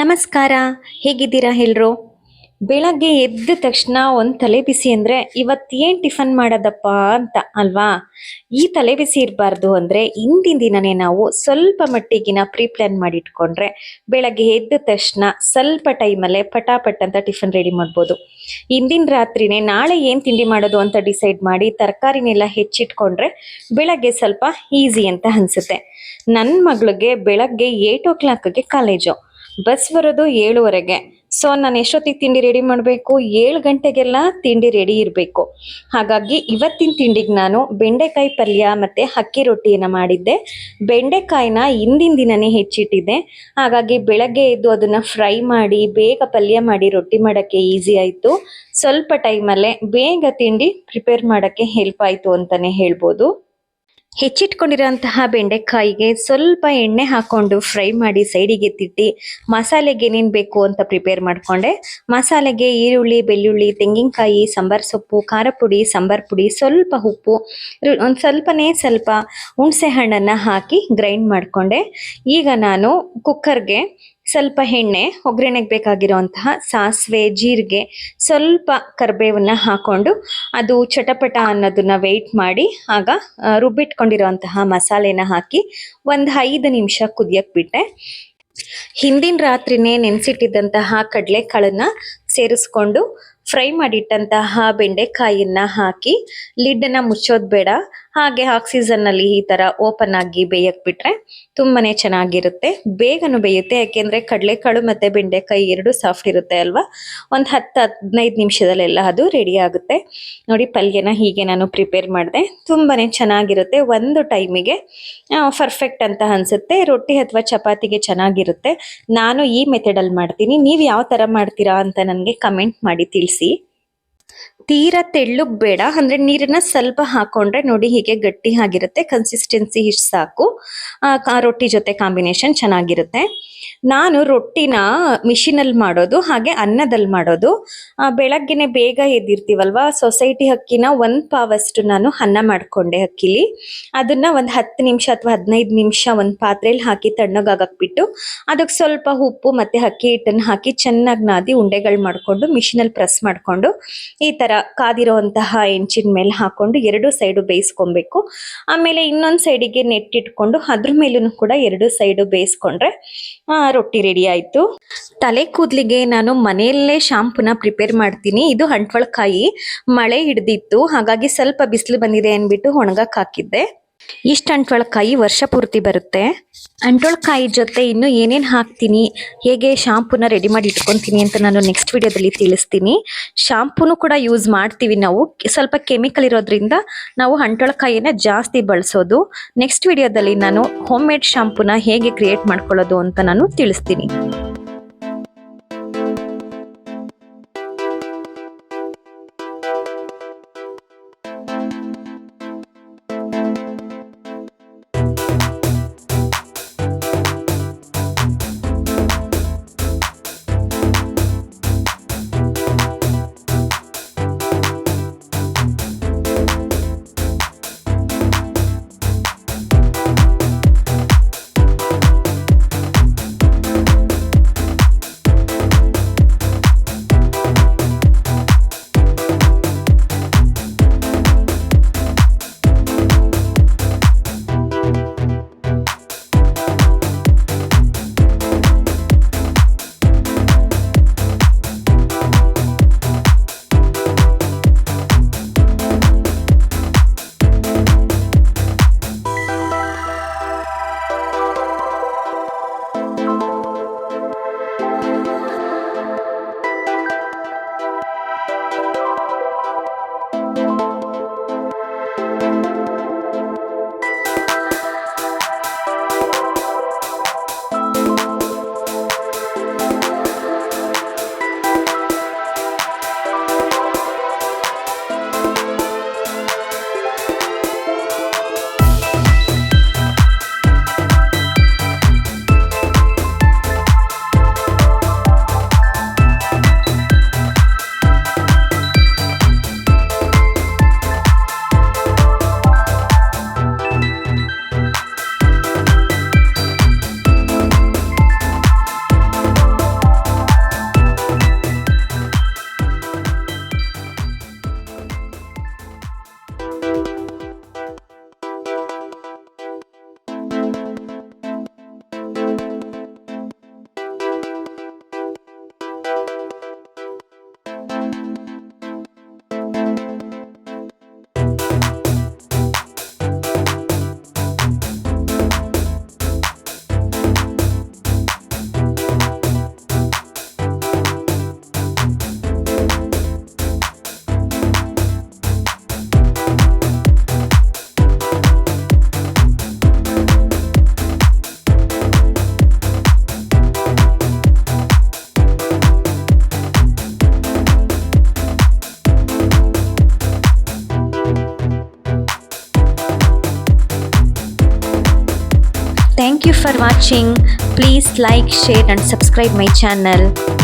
ನಮಸ್ಕಾರ, ಹೇಗಿದ್ದೀರಾ ಎಲ್ರು? ಬೆಳಗ್ಗೆ ಎದ್ದ ತಕ್ಷಣ ಒಂದು ತಲೆ ಬಿಸಿ ಅಂದರೆ ಇವತ್ತೇನು ಟಿಫನ್ ಮಾಡೋದಪ್ಪ ಅಂತ ಅಲ್ವಾ? ಈ ತಲೆ ಬಿಸಿ ಇರಬಾರ್ದು ಅಂದರೆ ಇಂದಿನ ದಿನನೇ ನಾವು ಸ್ವಲ್ಪ ಮಟ್ಟಿಗಿನ ಪ್ರೀ ಮಾಡಿ ಇಟ್ಕೊಂಡ್ರೆ ಬೆಳಗ್ಗೆ ಎದ್ದ ತಕ್ಷಣ ಸ್ವಲ್ಪ ಟೈಮಲ್ಲೇ ಪಟಾಪಟ್ ಅಂತ ಟಿಫನ್ ರೆಡಿ ಮಾಡ್ಬೋದು. ಇಂದಿನ ರಾತ್ರಿನೇ ನಾಳೆ ಏನು ತಿಂಡಿ ಮಾಡೋದು ಅಂತ ಡಿಸೈಡ್ ಮಾಡಿ ತರಕಾರಿನೆಲ್ಲ ಹೆಚ್ಚಿಟ್ಕೊಂಡ್ರೆ ಬೆಳಗ್ಗೆ ಸ್ವಲ್ಪ ಈಸಿ ಅಂತ ಅನಿಸುತ್ತೆ. ನನ್ನ ಮಗಳಿಗೆ ಬೆಳಗ್ಗೆ ಏಟ್ ಓ ಕ್ಲಾಕ್ಗೆ ಕಾಲೇಜು ಬಸ್ ಬರೋದು ಏಳುವರೆಗೆ. ಸೊ ನಾನು ಎಷ್ಟೊತ್ತಿಗೆ ತಿಂಡಿ ರೆಡಿ ಮಾಡಬೇಕು? ಏಳು ಗಂಟೆಗೆಲ್ಲ ತಿಂಡಿ ರೆಡಿ ಇರಬೇಕು. ಹಾಗಾಗಿ ಇವತ್ತಿನ ತಿಂಡಿಗೆ ನಾನು ಬೆಂಡೆಕಾಯಿ ಪಲ್ಯ ಮತ್ತು ಅಕ್ಕಿ ರೊಟ್ಟಿಯನ್ನು ಮಾಡಿದ್ದೆ. ಬೆಂಡೆಕಾಯಿನ ಹಿಂದಿನ ದಿನನೇ ಹೆಚ್ಚಿಟ್ಟಿದ್ದೆ. ಹಾಗಾಗಿ ಬೆಳಗ್ಗೆ ಎದ್ದು ಅದನ್ನು ಫ್ರೈ ಮಾಡಿ, ಬೇಗ ಪಲ್ಯ ಮಾಡಿ, ರೊಟ್ಟಿ ಮಾಡೋಕ್ಕೆ ಈಸಿ ಆಯಿತು. ಸ್ವಲ್ಪ ಟೈಮಲ್ಲೇ ಬೇಗ ತಿಂಡಿ ಪ್ರಿಪೇರ್ ಮಾಡೋಕ್ಕೆ ಹೆಲ್ಪ್ ಆಯಿತು ಅಂತಲೇ ಹೇಳ್ಬೋದು. ಹೆಚ್ಚಿಟ್ಕೊಂಡಿರೋಂತಹ ಬೆಂಡೆಕಾಯಿಗೆ ಸ್ವಲ್ಪ ಎಣ್ಣೆ ಹಾಕೊಂಡು ಫ್ರೈ ಮಾಡಿ ಸೈಡಿಗೆ ತಿಟ್ಟಿ ಮಸಾಲೆಗೆ ಏನೇನು ಬೇಕು ಅಂತ ಪ್ರಿಪೇರ್ ಮಾಡಿಕೊಂಡೆ. ಮಸಾಲೆಗೆ ಈರುಳ್ಳಿ, ಬೆಳ್ಳುಳ್ಳಿ, ತೆಂಗಿನಕಾಯಿ, ಸಾಂಬಾರ್ ಸೊಪ್ಪು, ಖಾರ ಪುಡಿ, ಸಾಂಬಾರ್ ಪುಡಿ, ಸ್ವಲ್ಪ ಉಪ್ಪು ಒಂದು ಸ್ವಲ್ಪನೇ ಸ್ವಲ್ಪ ಹುಣಸೆ ಹಣ್ಣನ್ನು ಹಾಕಿ ಗ್ರೈಂಡ್ ಮಾಡಿಕೊಂಡೆ. ಈಗ ನಾನು ಕುಕ್ಕರ್ಗೆ ಸ್ವಲ್ಪ ಎಣ್ಣೆ, ಒಗ್ಗರಣೆಗೆ ಬೇಕಾಗಿರುವಂತಹ ಸಾಸಿವೆ, ಜೀರಿಗೆ ಸ್ವಲ್ಪ ಕರಿಬೇವನ್ನ ಹಾಕ್ಕೊಂಡು ಅದು ಚಟಪಟ ಅನ್ನೋದನ್ನ ವೆಯ್ಟ್ ಮಾಡಿ, ಆಗ ರುಬ್ಬಿಟ್ಕೊಂಡಿರುವಂತಹ ಮಸಾಲೆನ ಹಾಕಿ ಒಂದು ಐದು ನಿಮಿಷ ಕುದಿಯಕ್ಕೆ ಬಿಟ್ಟೆ. ಹಿಂದಿನ ರಾತ್ರಿನೇ ನೆನೆಸಿಟ್ಟಿದ್ದಂತಹ ಕಡಲೆಕಾಳನ್ನ ಸೇರಿಸ್ಕೊಂಡು, ಫ್ರೈ ಮಾಡಿಟ್ಟಂತಹ ಬೆಂಡೆಕಾಯಿಯನ್ನ ಹಾಕಿ, ಲಿಡ್ಡನ್ನು ಮುಚ್ಚೋದು ಬೇಡ. ಹಾಗೆ ಆಕ್ಸಿಜನ್ನಲ್ಲಿ ಈ ತರ ಓಪನ್ ಆಗಿ ಬೇಯಕ್ಕೆ ಬಿಟ್ರೆ ತುಂಬಾನೇ ಚೆನ್ನಾಗಿರುತ್ತೆ. ಬೇಗನು ಬೇಯುತ್ತೆ, ಯಾಕೆಂದ್ರೆ ಕಡಲೆಕಾಳು ಮತ್ತೆ ಬೆಂಡೆಕಾಯಿ ಎರಡು ಸಾಫ್ಟ್ ಇರುತ್ತೆ ಅಲ್ವಾ? ಒಂದು ಹತ್ತು ಹದಿನೈದು ನಿಮಿಷದಲ್ಲೆಲ್ಲ ಅದು ರೆಡಿ ಆಗುತ್ತೆ. ನೋಡಿ, ಪಲ್ಯನ ಹೀಗೆ ನಾನು ಪ್ರಿಪೇರ್ ಮಾಡಿದೆ. ತುಂಬಾನೇ ಚೆನ್ನಾಗಿರುತ್ತೆ. ಒಂದು ಟೈಮಿಗೆ ಪರ್ಫೆಕ್ಟ್ ಅಂತ ಅನ್ಸುತ್ತೆ. ರೊಟ್ಟಿ ಅಥವಾ ಚಪಾತಿಗೆ ಚೆನ್ನಾಗಿರುತ್ತೆ. ನಾನು ಈ ಮೆಥಡಲ್ಲಿ ಮಾಡ್ತೀನಿ. ನೀವು ಯಾವ ಥರ ಮಾಡ್ತೀರಾ ಅಂತ ನನಗೆ ಕಮೆಂಟ್ ಮಾಡಿ ತಿಳಿಸಿ. ತೀರಾ ತೆಳ್ಳಗ್ ಬೇಡ ಅಂದ್ರೆ ನೀರನ್ನ ಸ್ವಲ್ಪ ಹಾಕೊಂಡ್ರೆ ನೋಡಿ ಹೀಗೆ ಗಟ್ಟಿ ಆಗಿರುತ್ತೆ ಕನ್ಸಿಸ್ಟೆನ್ಸಿ ಇಷ್ಟು ಸಾಕು. ಆ, ರೊಟ್ಟಿ ಜೊತೆ ಕಾಂಬಿನೇಷನ್ ಚೆನ್ನಾಗಿರುತ್ತೆ. ನಾನು ರೊಟ್ಟಿನ ಮಿಷಿನಲ್ಲಿ ಮಾಡೋದು ಹಾಗೆ ಅನ್ನದಲ್ಲಿ ಮಾಡೋದು. ಬೆಳಗ್ಗೆನೆ ಬೇಗ ಎದ್ದಿರ್ತೀವಲ್ವಾ? ಸೊಸೈಟಿ ಅಕ್ಕಿನ ಒಂದು ಪಾವಷ್ಟು ನಾನು ಅನ್ನ ಮಾಡ್ಕೊಂಡೆ ಅಕ್ಕಿಲಿ. ಅದನ್ನ ಒಂದು ಹತ್ತು ನಿಮಿಷ ಅಥವಾ ಹದಿನೈದು ನಿಮಿಷ ಒಂದು ಪಾತ್ರೆಯಲ್ಲಿ ಹಾಕಿ ತಣ್ಣಗಾಗಕ್ಕೆ ಬಿಟ್ಟು ಅದಕ್ಕೆ ಸ್ವಲ್ಪ ಉಪ್ಪು ಮತ್ತು ಅಕ್ಕಿ ಹಿಟ್ಟನ್ನು ಹಾಕಿ ಚೆನ್ನಾಗಿ ನಾದಿ ಉಂಡೆಗಳು ಮಾಡಿಕೊಂಡು ಮಿಷಿನಲ್ಲಿ ಪ್ರೆಸ್ ಮಾಡಿಕೊಂಡು ಈ ಥರ ಕಾದಿರೋಂತಹ ಹೆಂಚಿನ ಮೇಲೆ ಹಾಕೊಂಡು ಎರಡು ಸೈಡು ಬೇಯಿಸ್ಕೊಬೇಕು. ಆಮೇಲೆ ಇನ್ನೊಂದು ಸೈಡಿಗೆ ನೆಟ್ಟಿಟ್ಕೊಂಡು ಅದ್ರ ಮೇಲೂ ಕೂಡ ಎರಡು ಸೈಡು ಬೇಯಿಸ್ಕೊಂಡ್ರೆ ರೊಟ್ಟಿ ರೆಡಿ ಆಯಿತು. ತಲೆ ಕೂದಲಿಗೆ ನಾನು ಮನೆಯಲ್ಲೇ ಶಾಂಪುನ ಪ್ರಿಪೇರ್ ಮಾಡ್ತೀನಿ. ಇದು ಹಂಟ್ವಳಕಾಯಿ. ಮಳೆ ಹಿಡ್ದಿತ್ತು. ಹಾಗಾಗಿ ಸ್ವಲ್ಪ ಬಿಸಿಲು ಬಂದಿದೆ ಅಂದ್ಬಿಟ್ಟು ಒಣಗಕ್ಕೆ ಹಾಕಿದ್ದೆ. ಇಷ್ಟು ಅಂಟೊಳಕಾಯಿ ವರ್ಷ ಪೂರ್ತಿ ಬರುತ್ತೆ. ಅಂಟ್ವಳಕಾಯಿ ಜೊತೆ ಇನ್ನು ಏನೇನು ಹಾಕ್ತೀನಿ, ಹೇಗೆ ಶಾಂಪೂನ ರೆಡಿ ಮಾಡಿ ಇಟ್ಕೊತೀನಿ ಅಂತ ನಾನು ನೆಕ್ಸ್ಟ್ ವಿಡಿಯೋದಲ್ಲಿ ತಿಳಿಸ್ತೀನಿ. ಶಾಂಪೂನು ಕೂಡ ಯೂಸ್ ಮಾಡ್ತೀವಿ ನಾವು. ಸ್ವಲ್ಪ ಕೆಮಿಕಲ್ ಇರೋದ್ರಿಂದ ನಾವು ಅಂಟ್ವಳಕಾಯಿನ ಜಾಸ್ತಿ ಬಳಸೋದು. ನೆಕ್ಸ್ಟ್ ವಿಡಿಯೋದಲ್ಲಿ ನಾನು ಹೋಮ್ ಮೇಡ್ ಶಾಂಪೂನ ಹೇಗೆ ಕ್ರಿಯೇಟ್ ಮಾಡ್ಕೊಳ್ಳೋದು ಅಂತ ನಾನು ತಿಳಿಸ್ತೀನಿ. for watching. Please like, share and subscribe my channel.